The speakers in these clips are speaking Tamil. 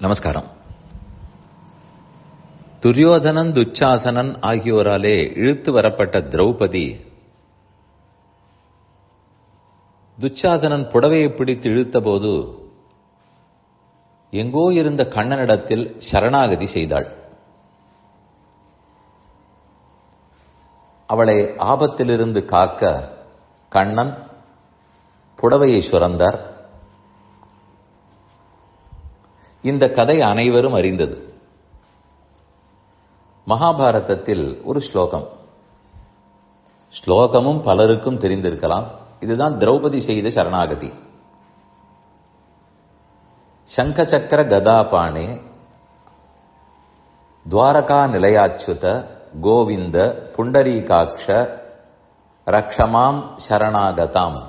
நமஸ்காரம். துரியோதனன் துச்சாசனன் ஆகியோராலே இழுத்து வரப்பட்ட திரௌபதி துச்சாதனன் புடவையை பிடித்து இழுத்தபோது எங்கோ இருந்த கண்ணனிடத்தில் சரணாகதி செய்தாள். அவளை ஆபத்திலிருந்து காக்க கண்ணன் புடவையை சுரந்தார். இந்த கதை அனைவரும் அறிந்தது. மகாபாரதத்தில் ஒரு ஸ்லோகம். ஸ்லோகமும் பலருக்கும் தெரிந்திருக்கலாம். இதுதான் திரௌபதி செய்த சரணாகதி. சங்க சக்கர கதாபாணே துவாரகா நிலையாச்சுத கோவிந்த புண்டரீகாட்ச ரக்ஷமாம் சரணாகதாம்.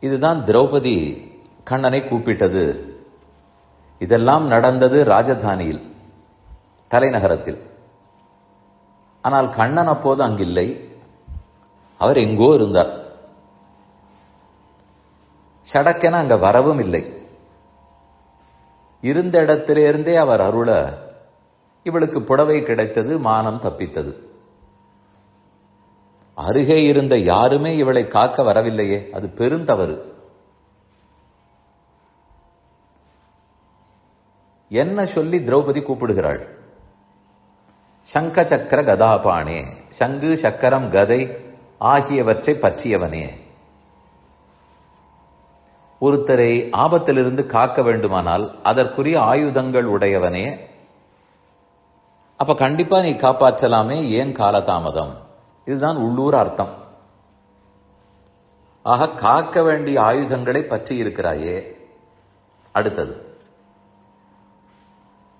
இதுதான் திரௌபதி கண்ணனை கூப்பிட்டது. இதெல்லாம் நடந்தது ராஜதானியில் தலைநகரத்தில். ஆனால் கண்ணன் அப்போது அங்கில்லை. அவர் எங்கோ இருந்தார். சடக்கென அங்க வரவும் இல்லை. இருந்த இடத்திலிருந்தே அவர் அருள இவளுக்கு புடவை கிடைத்தது மானம் தப்பித்தது. அருகே இருந்த யாருமே இவளை காக்க வரவில்லையே அது பெருந்தவறு. என்ன சொல்லி திரௌபதி கூப்பிடுகிறாள்? சங்க சக்கர கதாபானே சங்கு சக்கரம் கதை ஆகியவற்றை பற்றியவனே. ஒருத்தரை ஆபத்திலிருந்து காக்க வேண்டுமானால் அதற்குரிய ஆயுதங்கள் உடையவனே. அப்ப கண்டிப்பா நீ காப்பாற்றலாமே ஏன் காலதாமதம்? இதுதான் உள்ளூர் அர்த்தம். ஆக காக்க வேண்டிய ஆயுதங்களை பற்றி இருக்கிறாயே. அடுத்தது.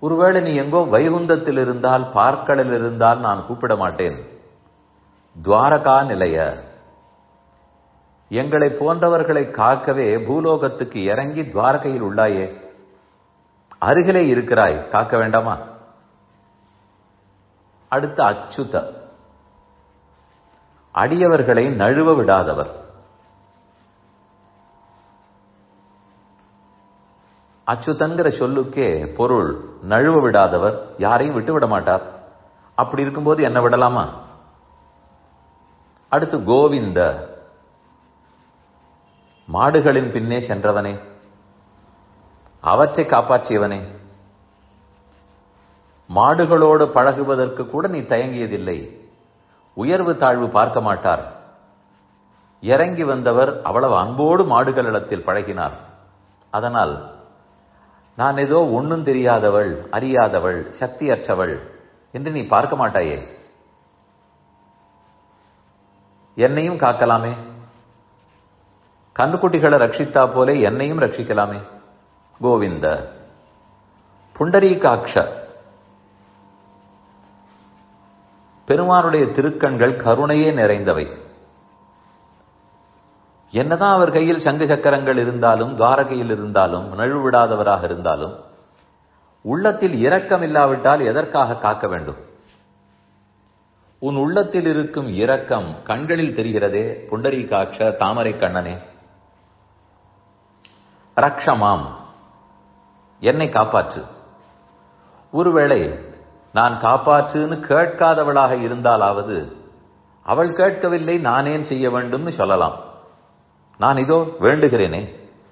ஒருவேளை நீ எங்கோ வைகுந்தத்தில் இருந்தால் பார்க்கடல் இருந்தால் நான் கூப்பிட மாட்டேன். துவாரகா நிலைய. எங்களை போன்றவர்களை காக்கவே பூலோகத்துக்கு இறங்கி துவாரகையில் உள்ளாயே. அருகிலே இருக்கிறாய் காக்க வேண்டாமா? அடுத்த அச்சுத. அடியவர்களை நழுவ விடாதவர். அச்சுதங்கிற சொல்லுக்கே பொருள் நழுவ விடாதவர் யாரையும் விட்டு விட மாட்டார். அப்படி இருக்கும்போது என்ன விடலாமா? அடுத்து கோவிந்த. மாடுகளின் பின்னே சென்றவனே. அவற்றை காப்பாற்றியவனே. மாடுகளோடு பழகுவதற்கு கூட நீ தயங்கியதில்லை. உயர்வு தாழ்வு பார்க்க மாட்டார். இறங்கி வந்தவர் அவ்வளவு அன்போடு மாடுகளிடத்தில் பழகினார். அதனால் நான் ஏதோ ஒன்றும் தெரியாதவள் அறியாதவள் சக்தியற்றவள் என்று நீ பார்க்க மாட்டாயே. என்னையும் காக்கலாமே. கண்ணுக்குட்டிகளை ரட்சித்தா போலே என்னையும் ரட்சிக்கலாமே. கோவிந்த. புண்டரீகாட்ச பெருமானுடைய திருக்கண்கள் கருணையே நிறைந்தவை. என்னதான் அவர் கையில் சங்கு சக்கரங்கள் இருந்தாலும் துவாரகையில் இருந்தாலும் நழுவிடாதவராக இருந்தாலும் உள்ளத்தில் இரக்கம் இல்லாவிட்டால் எதற்காக காக்க வேண்டும்? உன் உள்ளத்தில் இருக்கும் இரக்கம் கண்களில் தெரிகிறதே புண்டரீகாட்ச தாமரை கண்ணனே. ரக்ஷமாம் என்னை காப்பாற்று. ஒருவேளை நான் காப்பாற்றுன்னு கேட்காதவளாக இருந்தாலாவது அவள் கேட்கவில்லை நானேன் செய்ய வேண்டும்னு சொல்லலாம். நான் இதோ வேண்டுகிறேனே.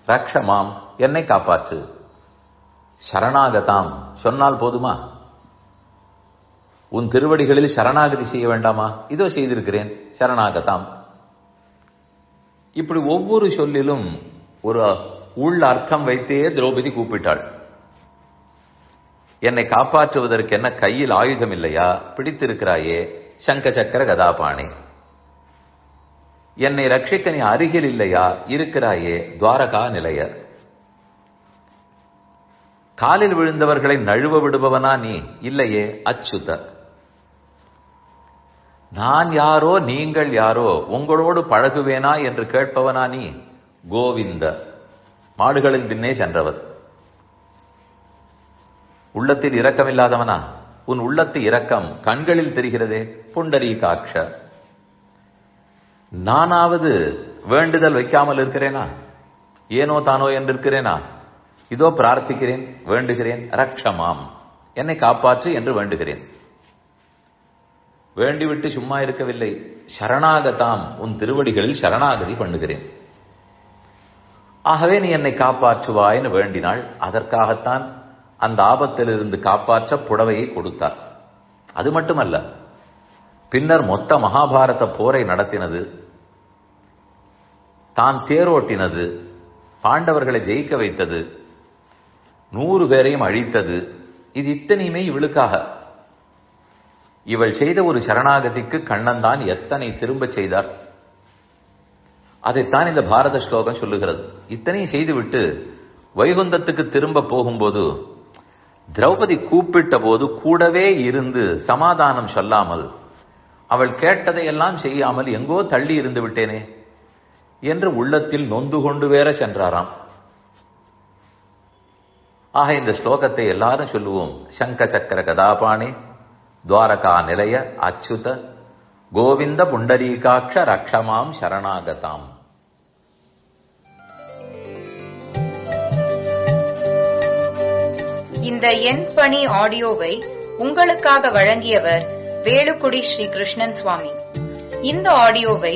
ரக்ஷமாம் என்னை காப்பாற்று. சரணாகதாம். சொன்னால் போதுமா? உன் திருவடிகளில் சரணாகதி செய்ய வேண்டாமா? இதோ செய்திருக்கிறேன். சரணாகதாம். இப்படி ஒவ்வொரு சொல்லிலும் ஒரு உள் அர்த்தம் வைத்தே திரௌபதி கூப்பிட்டாள். என்னை காப்பாற்றுவதற்கு என்ன கையில் ஆயுதம் இல்லையா? பிடித்திருக்கிறாயே சங்க சக்கர கதாபாணி. என்னை ரட்சிக்க நீ அருகில் இல்லையா? இருக்கிறாயே துவாரகா நிலைய காலில் விழுந்தவர்களை நழுவ விடுபவனா நீ? இல்லையே அச்சுத நான் யாரோ நீங்கள் யாரோ உங்களோடு பழகுவேனா என்று கேட்பவனா நீ? கோவிந்த மாடுகளின் பின்னே சென்றவர். உள்ளத்தில் இரக்கமில்லாதவனா? உன் உள்ளத்து இரக்கம் கண்களில் தெரிகிறதே புண்டரீகாட்ச நானாவது வேண்டுதல் வைக்காமல் இருக்கிறேனா? ஏனோ தானோ என்று இருக்கிறேனா இதோ பிரார்த்திக்கிறேன் வேண்டுகிறேன் ரக்ஷமாம். என்னை காப்பாற்று என்று வேண்டுகிறேன். வேண்டிவிட்டு சும்மா இருக்கவில்லை. சரணாகதாம். உன் திருவடிகளில் சரணாகதி பண்ணுகிறேன். ஆகவே நீ என்னை காப்பாற்றுவாய்னு வேண்டினாள். அதற்காகத்தான் அந்த ஆபத்திலிருந்து காப்பாற்ற புடவையை கொடுத்தார். அது மட்டுமல்ல. பின்னர் மொத்த மகாபாரத போரை நடத்தினது தான் தேரோட்டினது பாண்டவர்களை ஜெயிக்க வைத்தது நூறு பேரையும் அழித்தது. இது இத்தனையுமே இவளுக்காக. இவள் செய்த ஒரு சரணாகதிக்கு கண்ணன் தான் எத்தனை திரும்ப செய்தார். அதைத்தான் இந்த பாரத ஸ்லோகம் சொல்லுகிறது. இத்தனையும் செய்துவிட்டு வைகுந்தத்துக்கு திரும்ப போகும்போது திரௌபதி கூப்பிட்ட போது கூடவே இருந்து சமாதானம் சொல்லாமல் அவள் கேட்டதையெல்லாம் செய்யாமல் எங்கோ தள்ளி இருந்து விட்டேனே. என்று உள்ளத்தில் நொந்து கொண்டு வேற சென்றாராம். ஆக இந்த ஸ்லோகத்தை எல்லாரும் சொல்லுவோம். சங்க சக்கர கதாபாணி துவாரகா நிலைய அச்சுத கோவிந்த புண்டரீகாட்ச ரக்ஷமாம் சரணாகதாம். இந்த எண் பணி ஆடியோவை உங்களுக்காக வழங்கியவர் வேலுக்குடி ஸ்ரீ கிருஷ்ணன் சுவாமி. இந்த ஆடியோவை